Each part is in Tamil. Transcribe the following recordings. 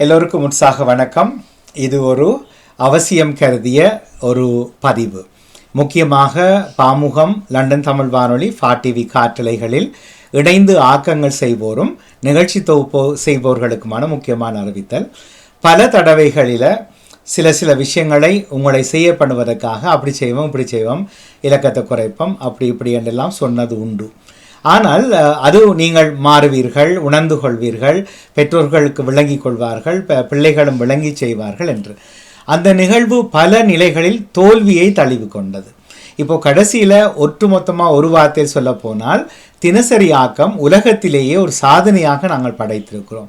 எல்லோருக்கும் உற்சாக வணக்கம். இது ஒரு அவசியம் கருதிய ஒரு பதிவு. முக்கியமாக பாமுகம் லண்டன் தமிழ் வானொலி ஃபாட்டிவி டிவி காற்றலைகளில் இணைந்து ஆக்கங்கள் செய்வோரும் நிகழ்ச்சி தொகுப்பு செய்பவர்களுக்குமான முக்கியமான அறிவித்தல். பல தடவைகளில் சில சில விஷயங்களை உங்களை செய்ய பண்ணுவதற்காக அப்படி செய்வோம் இப்படி செய்வோம் இலக்கத்தை குறைப்போம் அப்படி இப்படி என்றெல்லாம் சொன்னது உண்டு. ஆனால் அது நீங்கள் மாறுவீர்கள் உணர்ந்து கொள்வீர்கள் பெற்றோர்களுக்கு விளங்கி கொள்வார்கள் பிள்ளைகளும் விளங்கி செய்வார்கள் என்று. அந்த நிகழ்வு பல நிலைகளில் தோல்வியை தழுவி கொண்டது. இப்போ கடைசியில் ஒட்டுமொத்தமாக ஒரு வார்த்தை சொல்ல போனால் தினசரி ஆக்கம் உலகத்திலேயே ஒரு சாதனையாக நாங்கள் படைத்திருக்கிறோம்.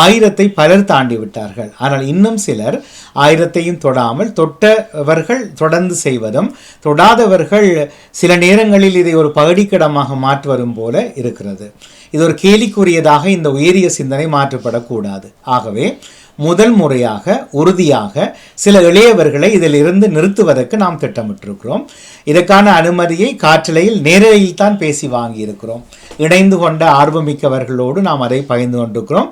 ஆயிரத்தை பலர் தாண்டி விட்டார்கள். ஆனால் இன்னும் சிலர் ஆயிரத்தையும் தொடாமல் தொட்டவர்கள் தொடர்ந்து செய்வதும் தொடாதவர்கள் சில நேரங்களில் இதை ஒரு பகடிக்கடமாக மாற்றுவதும் போல இருக்கிறது. இது ஒரு கேலிக்குரியதாக இந்த உயரிய சிந்தனை மாற்றப்படக்கூடாது. ஆகவே முதல் முறையாக உறுதியாக சில இளையவர்களை இதில் இருந்து நிறுத்துவதற்கு நாம் திட்டமிட்டிருக்கிறோம். இதற்கான அனுமதியை காற்றலையில் நேரலையில் தான் பேசி வாங்கியிருக்கிறோம். இணைந்து கொண்ட ஆர்வமிக்கவர்களோடு நாம் அதை பகிர்ந்து கொண்டிருக்கிறோம்.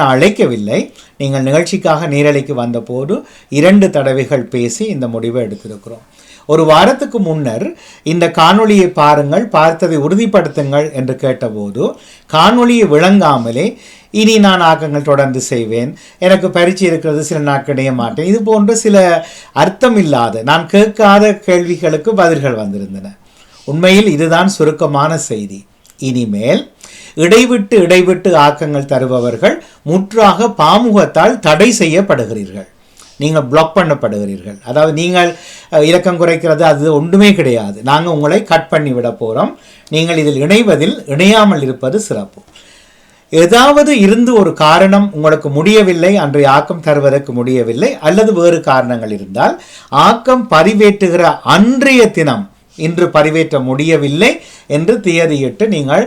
நான் அழைக்கவில்லை. நீங்கள் நிகழ்ச்சிக்காக நேரலைக்கு வந்தபோது இரண்டு தடவைகள் பேசி இந்த முடிவை எடுத்திருக்கிறோம். ஒரு வாரத்துக்கு முன்னர் இந்த காணொளியை பாருங்கள் பார்த்ததை உறுதிப்படுத்துங்கள் என்று கேட்டபோது காணொளியை விளங்காமலே இனி நான் ஆக்கங்கள் தொடர்ந்து செய்வேன் எனக்கு பரீட்சை இருக்கிறது சில நாட்கள் மாட்டேன் இது போன்ற சில அர்த்தம் இல்லாத நான் கேட்காத கேள்விகளுக்கு பதில்கள் வந்திருந்தன. உண்மையில் இதுதான் சுருக்கமான செய்தி. இனிமேல் இடைவிட்டு இடைவிட்டு ஆக்கங்கள் தருபவர்கள் முற்றாக பாமுகத்தால் தடை செய்யப்படுகிறீர்கள். நீங்கள் பிளாக் பண்ணப்படுகிறீர்கள். அதாவது நீங்கள் இலக்கம் குறைக்கிறது அது ஒன்றுமே கிடையாது. நாங்கள் உங்களை கட் பண்ணி விட போகிறோம் நீங்கள் இதில் இணைவதில் இணையாமல் இருப்பது சிறப்பு. ஏதாவது இருந்து ஒரு காரணம் உங்களுக்கு முடியவில்லை அன்றைய ஆக்கம் தருவதற்கு முடியவில்லை அல்லது வேறு காரணங்கள் இருந்தால் ஆக்கம் பரிவேற்றுகிற அன்றைய தினம் இன்று பரிவேற்ற முடியவில்லை என்று தியதியிட்டு நீங்கள்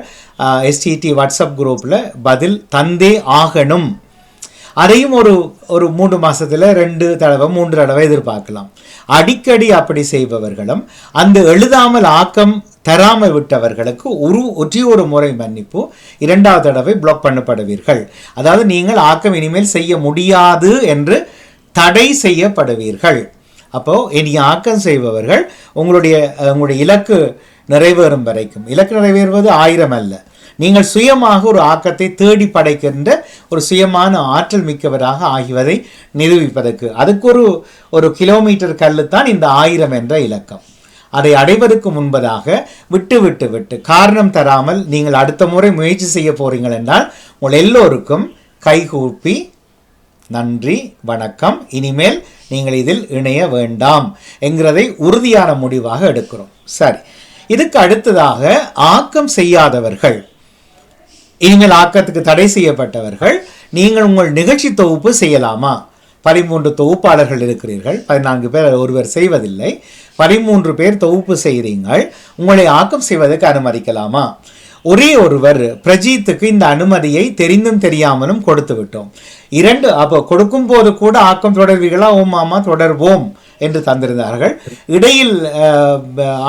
எஸ்டிடி வாட்ஸ்அப் குரூப்பில் பதில் தந்தே ஆகணும். அதையும் ஒரு ஒரு மூன்று மாசத்துல ரெண்டு தடவை மூன்று தடவை எதிர்பார்க்கலாம். அடிக்கடி அப்படி செய்பவர்களும் அந்த எழுதாமல் ஆக்கம் தராமல் விட்டவர்களுக்கு ஒரு ஒற்றி ஒரு முறை மன்னிப்பு இரண்டாவது தடவை பிளாக் பண்ணப்படுவீர்கள். அதாவது நீங்கள் ஆக்கம் இனிமேல் செய்ய முடியாது என்று தடை செய்யப்படுவீர்கள். அப்போ இனி ஆக்கம் செய்பவர்கள் உங்களுடைய உங்களுடைய இலக்கு நிறைவேறும் வரைக்கும். இலக்கு நிறைவேறுவது ஆயிரம் அல்ல. நீங்கள் சுயமாக ஒரு ஆக்கத்தை தேடி படைக்கின்ற ஒரு சுயமான ஆற்றல் மிக்கவராக ஆகிவதை நிரூபிப்பதற்கு. அதுக்கு ஒரு ஒரு கிலோமீட்டர் கல்லு தான் இந்த ஆயிரம் என்ற இலக்கம். அதை அடைவதற்கு முன்பதாக விட்டு விட்டு விட்டு காரணம் தராமல் நீங்கள் அடுத்த முறை முயற்சி செய்ய போறீங்கள் என்றால் உங்கள் எல்லோருக்கும் கைகூப்பி நன்றி வணக்கம். இனிமேல் நீங்கள் இதில் இணைய வேண்டாம் என்கிறதை உறுதியான முடிவாக எடுக்கிறோம். சரி. இதுக்கு அடுத்ததாக ஆக்கம் செய்யாதவர்கள். இனிமேல் ஆக்கத்துக்கு தடை செய்யப்பட்டவர்கள் நீங்கள் உங்கள் நிகழ்ச்சி தொகுப்பு செய்யலாமா? பதிமூன்று தொகுப்பாளர்கள் இருக்கிறீர்கள் பதினான்கு பேர் ஒருவர் செய்வதில்லை. பதிமூன்று பேர் தொகுப்பு செய்கிறீங்கள் உங்களை ஆக்கம் செய்வதற்கு அனுமதிக்கலாமா? ஒரே ஒருவர் பிரஜீத்துக்கு இந்த அனுமதியை தெரிந்தும் தெரியாமலும் கொடுத்து விட்டோம் இரண்டு அப்போ கொடுக்கும் போது கூட ஆக்கம் தொடர்வீர்களா? ஓம் தொடர்வோம். என்று தந்திருந்தார்கள். இடையில்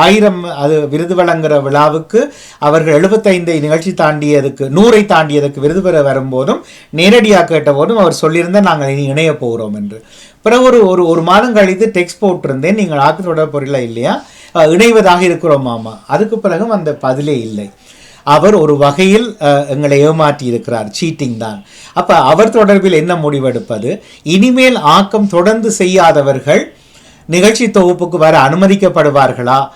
ஆயிரம் அது விருது வழங்குகிற விழாவுக்கு அவர்கள் எழுபத்தைந்தை நிகழ்ச்சி தாண்டியதுக்கு நூறை தாண்டியதுக்கு விருது பெற வரும்போதும் நேரடியாக கேட்டபோதும் அவர் சொல்லியிருந்தால் நாங்கள் இனி இணைய போகிறோம் என்று. பிறகு ஒரு ஒரு ஒரு மாதம் கழித்து டெக்ஸ்ட் போட்டிருந்தேன். நீங்கள் ஆக்கு தொடர் பொருளா இல்லையா? இணைவதாக இருக்கிறோம் மாமா. அதுக்கு பிறகும் அந்த பதிலே இல்லை. அவர் ஒரு வகையில் எங்களை ஏமாற்றி இருக்கிறார். சீட்டிங் தான். அப்போ அவர் தொடர்பில் என்ன முடிவெடுப்பது? இனிமேல் ஆக்கம் தொடர்ந்து செய்யாதவர்கள் நிகழ்ச்சி தொகுப்புக்கு வர அனுமதிக்கப்படுவார்களா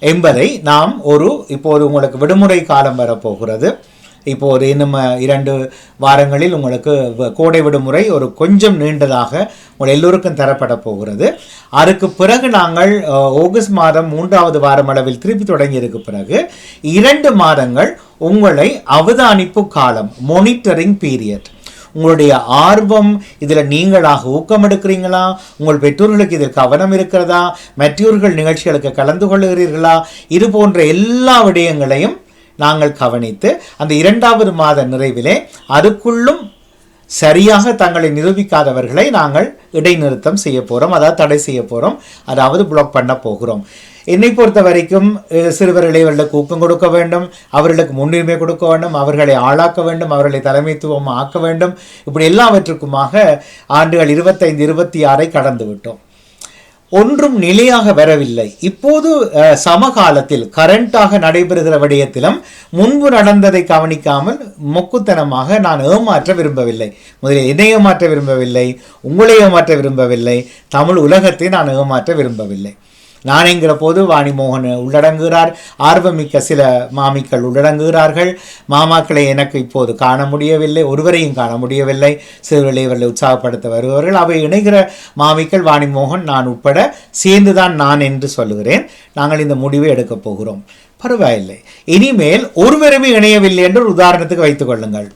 என்பதை நாம் ஒரு இப்போது உங்களுக்கு விடுமுறை காலம் வரப்போகிறது. இப்போது இன்னும் இரண்டு வாரங்களில் உங்களுக்கு வ- கோடை விடுமுறை ஒரு கொஞ்சம் நீண்டதாக உங்கள் எல்லோருக்கும் தரப்பட போகிறது. அதுக்கு பிறகு நாங்கள் ஆகஸ்ட் மாதம் மூன்றாவது வாரம் அளவில் திருப்பி தொடங்கியிருக்கு பிறகு இரண்டு மாதங்கள் உங்களை அவதானிப்பு காலம் மானிட்டரிங் பீரியட் உங்களுடைய ஆர்வம் இதில் நீங்களாக ஊக்கம் எடுக்கிறீங்களா உங்கள் பெற்றோர்களுக்கு இதில் கவனம் இருக்கிறதா? மற்றோர்கள் நிகழ்ச்சிகளுக்கு கலந்து கொள்ளுகிறீர்களா? இது போன்ற எல்லா விடயங்களையும் நாங்கள் கவனித்து அந்த இரண்டாவது மாத நிறைவிலே அதுக்குள்ளும் சரியாக தங்களை நிரூபிக்காதவர்களை நாங்கள் இடைநிறுத்தம் செய்ய போகிறோம் அதாவது தடை செய்ய போகிறோம் அதாவது பிளாக் பண்ண போகிறோம். என்னை பொறுத்த வரைக்கும் சிறுவர்களை அவர்களுக்கு ஊக்கம் கொடுக்க வேண்டும் அவர்களுக்கு முன்னுரிமை கொடுக்க வேண்டும் அவர்களை ஆளாக்க வேண்டும் அவர்களை தலைமைத்துவம் ஆக்க வேண்டும். இப்படி எல்லாவற்றுக்குமாக ஆண்டுகள் இருபத்தைந்து இருபத்தி ஆறை கடந்து விட்டோம். ஒன்றும் நிலையாக வரவில்லை. இப்போது சமகாலத்தில் கரண்டாக நடைபெறுகிற விடயத்திலும் முன்பு நடந்ததை கவனிக்காமல் மொக்குத்தனமாக நான் ஏமாற்ற விரும்பவில்லை. முதலில் என்னை ஏமாற்ற விரும்பவில்லை உங்களை ஏமாற்ற விரும்பவில்லை தமிழ் உலகத்தை நான் ஏமாற்ற விரும்பவில்லை. நான் என்கிற போது வாணிமோகன் உள்ளடங்குகிறார். ஆர்வமிக்க சில மாமிக்கள் உள்ளடங்குகிறார்கள். மாமாக்களை எனக்கு இப்போது காண முடியவில்லை. ஒருவரையும் காண முடியவில்லை. சிறுவர்களை இவர்களை உற்சாகப்படுத்த வருபவர்கள். அவை இணைகிற மாமிக்கள் வாணிமோகன் நான் உட்பட சேர்ந்துதான் நான் என்று சொல்லுகிறேன். நாங்கள் இந்த முடிவை எடுக்கப் போகிறோம். பரவாயில்லை. இனிமேல் ஒருவருமே இணையவில்லை என்று ஒரு உதாரணத்துக்கு வைத்துக் கொள்ளுங்கள்.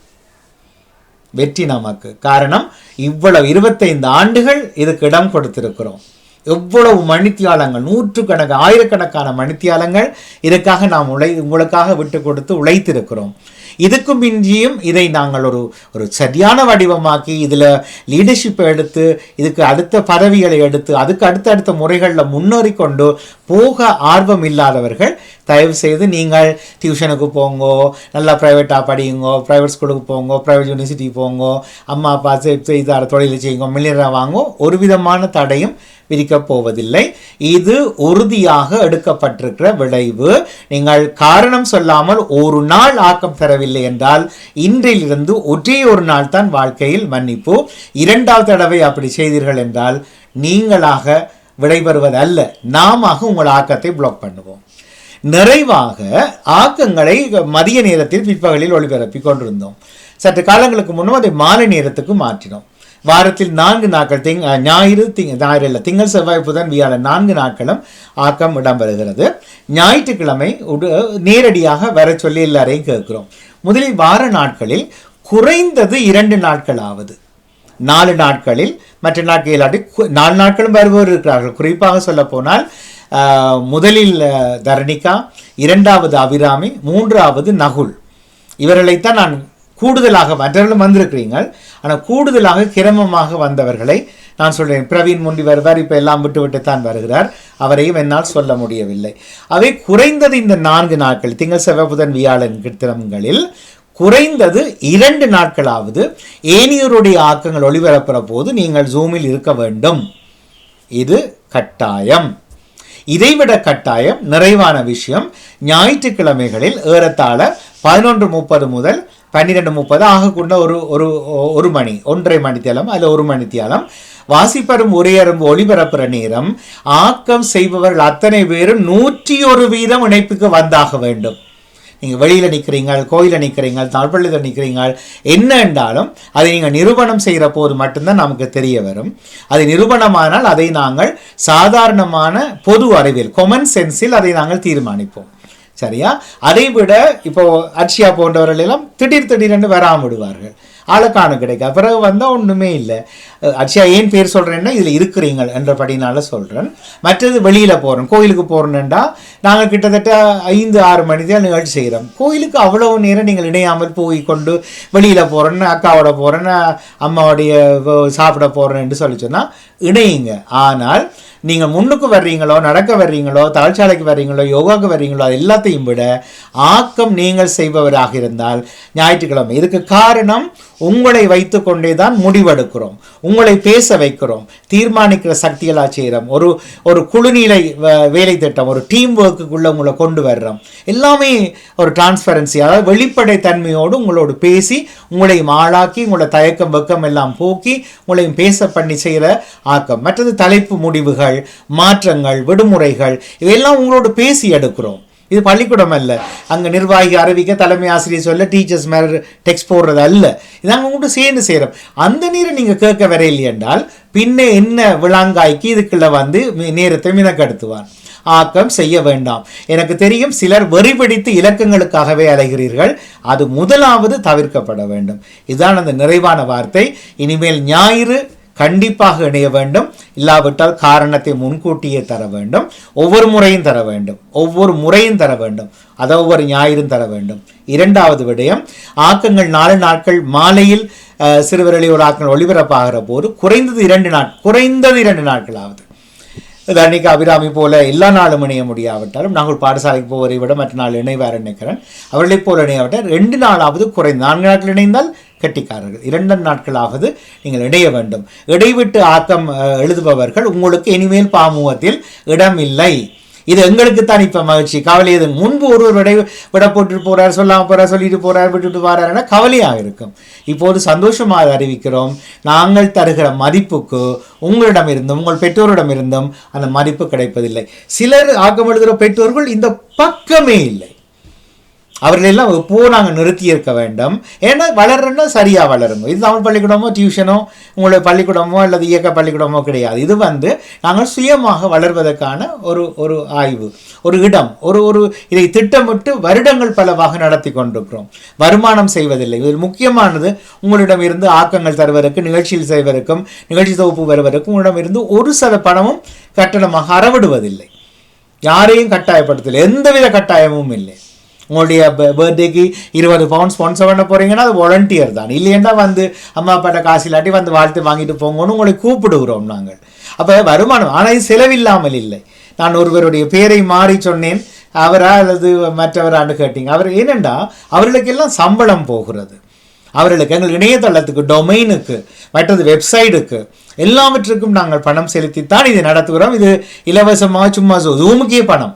வெற்றி நமக்கு. காரணம் இவ்வளவு இருபத்தைந்து ஆண்டுகள் இதுக்கு இடம் கொடுத்திருக்கிறோம். எவ்வளவு மணித்தியாலங்கள்? நூற்றுக்கணக்கு ஆயிரக்கணக்கான மணித்தியாலங்கள் இதற்காக நாம் உழை உங்களுக்காக விட்டு கொடுத்து உழைத்திருக்கிறோம். இதுக்கும் மிஞ்சியும் இதை நாங்கள் ஒரு ஒரு சரியான வடிவமாக்கி இதில் லீடர்ஷிப்பை எடுத்து இதுக்கு அடுத்த பதவிகளை எடுத்து அதுக்கு அடுத்தடுத்த முறைகளில் முன்னேறி கொண்டு போக ஆர்வம் இல்லாதவர்கள் தயவு செய்து நீங்கள் டியூஷனுக்கு போங்கோ நல்லா ப்ரைவேட்டாக படியுங்கோ ப்ரைவேட் ஸ்கூலுக்கு போங்கோ ப்ரைவேட் யூனிவர்சிட்டி போங்கோ அம்மா அப்பா செய்தார தொழில் செய்யுங்கோ மில்லியனாக வாங்கோ ஒரு விதமான தடையும் விதிக்கப் போவதில்லை. இது உறுதியாக எடுக்கப்பட்டிருக்கிற விளைவு. நீங்கள் காரணம் சொல்லாமல் ஒரு நாள் ஆக்கம் தரவில்லை என்றால் இன்றிலிருந்து ஒரே ஒரு நாள் தான் வாழ்க்கையில் மன்னிப்பு. இரண்டாவது தடவை அப்படி செய்தீர்கள் என்றால் நீங்களாக விடைபெறுவது அல்ல நாம உங்கள் ஆக்கத்தை பிளாக் பண்ணுவோம். நிறைவாக ஆக்கங்களை மதிய நேரத்தில் பிற்பகலில் ஒளிபரப்பி கொண்டிருந்தோம். சற்று காலங்களுக்கு முன்னும் அதை மாலை நேரத்துக்கு மாற்றினோம். வாரத்தில் நான்கு நாட்கள் திங் ஞாயிறு திங் ஞாயிறு இல்லை திங்கள் செவ்வாய் புதன் வியாழன் நான்கு நாட்களும் ஆக்கம் இடம்பெறுகிறது. ஞாயிற்றுக்கிழமை உடு நேரடியாக வர சொல்லி எல்லாரையும் கேட்கிறோம். முதலில் வார நாட்களில் குறைந்தது இரண்டு நாட்களாவது. நாலு நாட்களில் மற்ற நாட்கள் இல்லாட்டி நாலு நாட்களும் வருபவர் இருக்கிறார்கள். குறிப்பாக சொல்ல போனால் முதலில் தரணிகா இரண்டாவது அபிராமி மூன்றாவது நகுல். இவர்களைத்தான் நான் கூடுதலாக மற்றவர்களும் வந்திருக்கிறீங்க ஆனால் கூடுதலாக கிரமமாக வந்தவர்களை நான் சொல்கிறேன் பிரவீன் முண்டி வருவார் இப்போ எல்லாம் விட்டு விட்டு தான் வருகிறார். அவரையும் என்னால் சொல்ல முடியவில்லை. அவை குறைந்தது இந்த நான்கு நாட்கள் திங்கள் செவ்வாய் வியாழன் கிருத்திரங்களில் குறைந்தது இரண்டு நாட்களாவது ஏனியருடைய ஆக்கங்கள் ஒளிபரப்புற போது நீங்கள் ஜூமில் இருக்க வேண்டும். இது கட்டாயம். இதைவிட கட்டாயம் நிறைவான விஷயம் ஞாயிற்றுக்கிழமைகளில் ஏறத்தாழ பதினொன்று முப்பது முதல் பன்னிரெண்டு முப்பது ஆகக்கூட ஒரு ஒரு ஒரு மணி ஒன்றரை மணித்தியாலம் அல்ல ஒரு மணித்தியாலம் வாசிப்பரும் உரையரும் ஒளிபரப்புற நேரம். ஆக்கம் செய்பவர்கள் அத்தனை பேரும் நூற்றி ஒரு வீதம் இணைப்புக்கு வந்தாக வேண்டும். நீங்கள் வெளியில் நிற்கிறீங்கள் கோயிலில் நிற்கிறீங்கள் தாழ்பள்ளியில் நிற்கிறீங்கள் என்ன என்றாலும் அதை நீங்கள் நிரூபணம் செய்கிற போது மட்டும்தான் நமக்கு தெரிய வரும். அது நிரூபணமானால் அதை நாங்கள் சாதாரணமான பொது அறிவியல் கொமன் சென்ஸில் அதை நாங்கள் தீர்மானிப்போம். சரியா? அதை விட இப்போ அர்ஷியா போன்றவர்கள் எல்லாம் திடீர் திடீரென்று வராமல் விடுவார்கள். ஆளுக்கான கிடைக்க பிறகு வந்தால் ஒன்றுமே இல்லை. அர்ஷியா ஏன் பேர் சொல்கிறேன்னா இதில் இருக்கிறீங்க என்றபடினால சொல்கிறேன் மற்றது வெளியில் போகிறோம் கோயிலுக்கு போகிறோன்னா நாங்கள் கிட்டத்தட்ட ஐந்து ஆறு மணி தான் நிகழ்ச்சி செய்கிறோம் கோயிலுக்கு அவ்வளோ நேரம் நீங்கள் இணையாமல் போய் கொண்டு வெளியில் போகிறேன்னு அக்காவோட போகிறேன்னு அம்மாவுடைய சாப்பிட போகிறேன்னு சொல்லி சொன்னால் இணையுங்க. ஆனால் நீங்கள் முன்னுக்கு வர்றீங்களோ நடக்க வர்றீங்களோ தாழ்ச்சாலைக்கு வர்றீங்களோ யோகாவுக்கு வர்றீங்களோ அது எல்லாத்தையும் விட ஆக்கம் நீங்கள் செய்பவராக இருந்தால் ஞாயிற்றுக்கிழமை. இதுக்கு காரணம் உங்களை வைத்துக்கொண்டே தான் முடிவெடுக்கிறோம். உங்களை பேச வைக்கிறோம். தீர்மானிக்கிற சக்திகளா செய்கிறோம் ஒரு ஒரு குழுநிலை வேலை திட்டம் ஒரு டீம் ஒர்க்குக்குள்ளே உங்களை கொண்டு வர்றோம். எல்லாமே ஒரு டிரான்ஸ்பரன்சி அதாவது வெளிப்படை தன்மையோடு உங்களோடு பேசி உங்களையும் ஆளாக்கி உங்களோட தயக்கம் வெக்கம் எல்லாம் போக்கி உங்களையும் பேச பண்ணி செய்கிற ஆக்கம். மற்றது தலைப்பு முடிவுகள். மாற்றங்கள் விடுமுறைகள் இதையெல்லாம் உங்களோடு பேசி எடுக்கிறோம். இது பள்ளிக்கூடம் அல்ல. அங்கே நிர்வாகி அறிவிக்க தலைமை ஆசிரியர் சொல்ல டீச்சர்ஸ் மேலே டெக்ஸ்ட் போடுறது அல்ல. இது நாங்கள் உங்கள்கிட்ட சேர்ந்து செய்கிறோம் அந்த நீரை நீங்கள் கேட்க வரையில்லை என்றால் பின்ன என்ன விளாங்காய்க்கு இதுக்குள்ள வந்து நேரத்தை மினக்கெடுத்துவான் ஆக்கம் செய்ய வேண்டாம். எனக்கு தெரியும் சிலர் வெறி பிடித்து இலக்கங்களுக்காகவே அலைகிறீர்கள். அது முதலாவது தவிர்க்கப்பட வேண்டும். இதுதான் அந்த நிறைவான வார்த்தை. இனிமேல் ஞாயிறு கண்டிப்பாக இணைய வேண்டும். இல்லாவிட்டால் காரணத்தை முன்கூட்டியே தர வேண்டும். ஒவ்வொரு முறையும் தர வேண்டும். ஒவ்வொரு முறையும் தர வேண்டும். அதை ஒவ்வொரு ஞாயிறும் தர வேண்டும். இரண்டாவது விடயம் ஆக்கங்கள் நாலு நாட்கள் மாலையில் அஹ், ஆக்கங்கள் ஒளிபரப்பாகிற போது குறைந்தது இரண்டு நாட் குறைந்தது இரண்டு நாட்களாவது. அன்னைக்கு அபிராமி போல எல்லா நாளும் இணைய முடியாவிட்டாலும் நாங்கள் பாடசாலைக்கு போவதை விட மற்ற நாள் இணைவார் நினைக்கிறேன். அவர்களைப் போல இணையாவிட்டால் ரெண்டு நாளாவது குறைந்த நான்கு நாட்கள் இணைந்தால் கெட்டிக்காரர்கள். இரண்டு நாட்களாவது நீங்கள் இடைய வேண்டும். இடைவிட்டு ஆக்கம் எழுதுபவர்கள் உங்களுக்கு இனிமேல் பாமுகத்தில் இடமில்லை. இது எங்களுக்கு தான் இப்போ மகிழ்ச்சி. கவலை எது முன்பு ஒருவர் இடை விட போட்டுட்டு போகிறார் சொல்லாமல் போகிறார் சொல்லிட்டு போகிறார் விட்டுட்டு என கவலையாக இருக்கும். இப்போது சந்தோஷமாக அறிவிக்கிறோம். நாங்கள் தருகிற மதிப்புக்கு உங்களிடமிருந்தும் உங்கள் பெற்றோரிடமிருந்தும் அந்த மதிப்பு கிடைப்பதில்லை. சிலர் ஆக்கம் எழுதுகிற பெற்றோர்கள் இந்த பக்கமே இல்லை. அவர்களெல்லாம் எப்போ நாங்கள் நிறுத்தி இருக்க வேண்டும். ஏன்னா வளரணும்னா சரியாக வளருங்க. இது தமிழ் பள்ளிக்கூடமோ டியூஷனோ உங்களுடைய பள்ளிக்கூடமோ அல்லது இயக்க பள்ளிக்கூடமோ கிடையாது. இது வந்து நாங்கள் சுயமாக வளர்வதற்கான ஒரு ஒரு ஆய்வு ஒரு இடம் ஒரு ஒரு இதை திட்டமிட்டு வருடங்கள் பலவாக நடத்தி கொண்டிருக்கிறோம். வருமானம் செய்வதில்லை. இதில் முக்கியமானது உங்களிடம் இருந்து ஆக்கங்கள் தருவதற்கு நிகழ்ச்சியில் செய்வதற்கும் நிகழ்ச்சி தொகுப்பு வருவதற்கும் உங்களிடம் இருந்து ஒரு சத பணமும் கட்டணமாக அறவிடுவதில்லை. யாரையும் கட்டாயப்படுத்தலை எந்தவித கட்டாயமும் இல்லை. உங்களுடைய பர்த்டேக்கு இருபது பவுண்ட் ஸ்பான்சர் பண்ண போறீங்கன்னா அது வாலண்டியர் தான். இல்லைன்னா வந்து அம்மா அப்பாட்ட காசு இல்லாட்டி வந்து வாழ்த்து வாங்கிட்டு போங்கன்னு உங்களை கூப்பிடுகிறோம் நாங்கள். அப்போ வருமானம் ஆனால் இது செலவில்லாமல் இல்லை. நான் ஒருவருடைய பேரை மாறி சொன்னேன். அவரா அல்லது மற்றவரான்னு கேட்டீங்க. அவர் ஏனெண்டா அவர்களுக்கெல்லாம் சம்பளம் போகிறது. அவர்களுக்கு எங்கள் இணையதளத்துக்கு டொமைனுக்கு மற்றது வெப்சைட்டுக்கு எல்லாவற்றுக்கும் நாங்கள் பணம் செலுத்தித்தான் இதை நடத்துகிறோம். இது இலவசமாக சும்மா ஜூமுக்கே பணம்.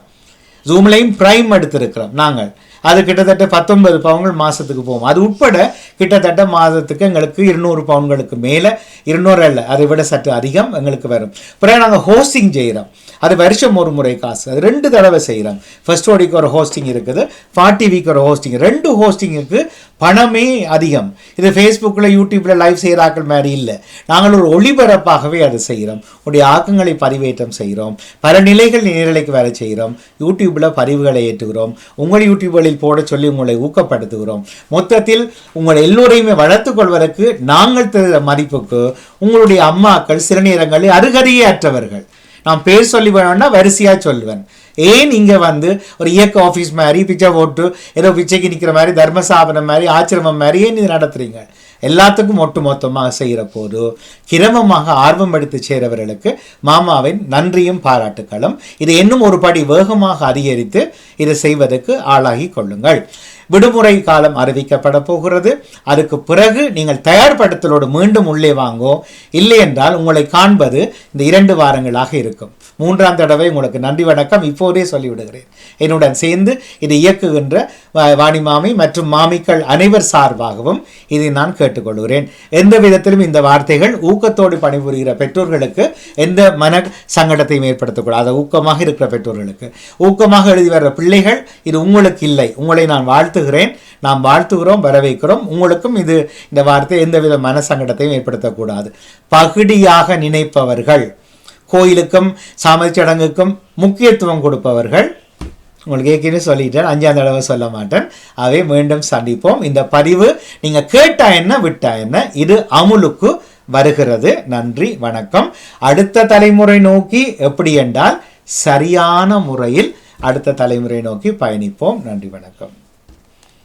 ஜூம்லையும் ப்ரைம் எடுத்திருக்கிறோம் நாங்கள். அது கிட்டத்தட்ட பத்தொன்பது பவுன்கள் மாதத்துக்கு போகும். அது உட்பட கிட்டத்தட்ட மாதத்துக்கு எங்களுக்கு இருநூறு பவுன்களுக்கு மேலே இருநூறு இல்லை அதை விட சற்று அதிகம் எங்களுக்கு வரும். பிறகு நாங்கள் ஹோஸ்டிங் செய்கிறோம் அது வருஷம் ஒரு முறை காசு. அது ரெண்டு தடவை செய்கிறோம் ஃபர்ஸ்ட் ஓடிக்கு ஒரு ஹோஸ்டிங் இருக்குது ஃபார்ட்டி வீக் ஒரு ஹோஸ்டிங் ரெண்டு ஹோஸ்டிங்குக்கு பணமே அதிகம். இது ஃபேஸ்புக்கில் யூடியூப்பில் லைவ் செய்கிறாக்கள் மாதிரி இல்லை. நாங்கள் ஒரு ஒளிபரப்பாகவே அதை செய்கிறோம். உடைய ஆக்கங்களை பதிவேற்றம் செய்கிறோம். பல நிலைகள் நேரலைக்கு வேலை செய்கிறோம். யூடியூப்பில் பதிவுகளை ஏற்றுகிறோம். உங்கள் யூடியூப்களில் போட சொல்லி உங்களை ஊக்கப்படுத்துகிறோம். மொத்தத்தில் உங்கள் எல்லோரையுமே வளர்த்துக் கொள்வதற்கு நாங்கள் தருகிற மதிப்புக்கு உங்களுடைய அம்மாக்கள் சில நேரங்களில் அருகதையே அற்றவர்கள். நான் பேர் சொல்லி வேணும்னா வரிசையாக சொல்லுவேன் ஏன் இங்கே வந்து ஒரு இயக்க ஆஃபீஸ் மாதிரி பிச்சை போட்டு ஏதோ பிச்சைக்கு நிற்கிற மாதிரி தர்மஸ்தாபனம் மாதிரி ஆச்சிரமம் மாதிரி ஏன் இது நடத்துகிறீங்க எல்லாத்துக்கும் ஒட்டு மொத்தமாக செய்கிற போது கிரமமாக ஆர்வம் எடுத்து சேரவர்களுக்கு மாமாவின் நன்றியும் பாராட்டுக்களும் இது இன்னும் ஒரு படி வேகமாக அதிகரித்து இதை செய்வதற்கு ஆளாகி கொள்ளுங்கள். விடுமுறை காலம் அறிவிக்கப்பட போகிறது. அதுக்கு பிறகு நீங்கள் தயார்படுத்தலோடு மீண்டும் உள்ளே வாங்கோ. இல்லை என்றால் உங்களை காண்பது இந்த இரண்டு வாரங்களாக இருக்கும். மூன்றாம் தடவை உங்களுக்கு நன்றி வணக்கம். இப்போதே சொல்லிவிடுகிறேன். என்னுடன் சேர்ந்து இதை இயக்குகின்ற வாணி மாமி மற்றும் மாமிக்கள் அனைவர் சார்பாகவும் இதை நான் கேட்டுக்கொள்கிறேன். எந்த விதத்திலும் இந்த வார்த்தைகள் ஊக்கத்தோடு பணிபுரிகிற பெற்றோர்களுக்கு எந்த மன சங்கடத்தையும் ஏற்படுத்தக்கூடாது. ஊக்கமாக இருக்கிற பெற்றோர்களுக்கு. ஊக்கமாக எழுதி வர்ற பிள்ளைகள் இது உங்களுக்கு இல்லை. உங்களை நான் வாழ்த்துகிறேன். நாம் வாழ்த்துகிறோம் வரவேற்கிறோம். உங்களுக்கும் இது இந்த வார்த்தை எந்தவித மன சங்கடத்தையும் ஏற்படுத்தக்கூடாது. பகுதியாக நினைப்பவர்கள் கோயிலுக்கும் சாமி சடங்குக்கும் முக்கியத்துவம் கொடுப்பவர்கள். உங்களுக்கு ஏற்கனவே சொல்லிட்டேன் அஞ்சாம் தடவை சொல்ல மாட்டேன். அவை மீண்டும் சந்திப்போம். இந்த பதிவு நீங்கள் கேட்டா என்ன விட்டா என்ன இது அமுலுக்கு வருகிறது. நன்றி வணக்கம். அடுத்த தலைமுறை நோக்கி எப்படி என்றால் சரியான முறையில் அடுத்த தலைமுறை நோக்கி பயணிப்போம். நன்றி வணக்கம்.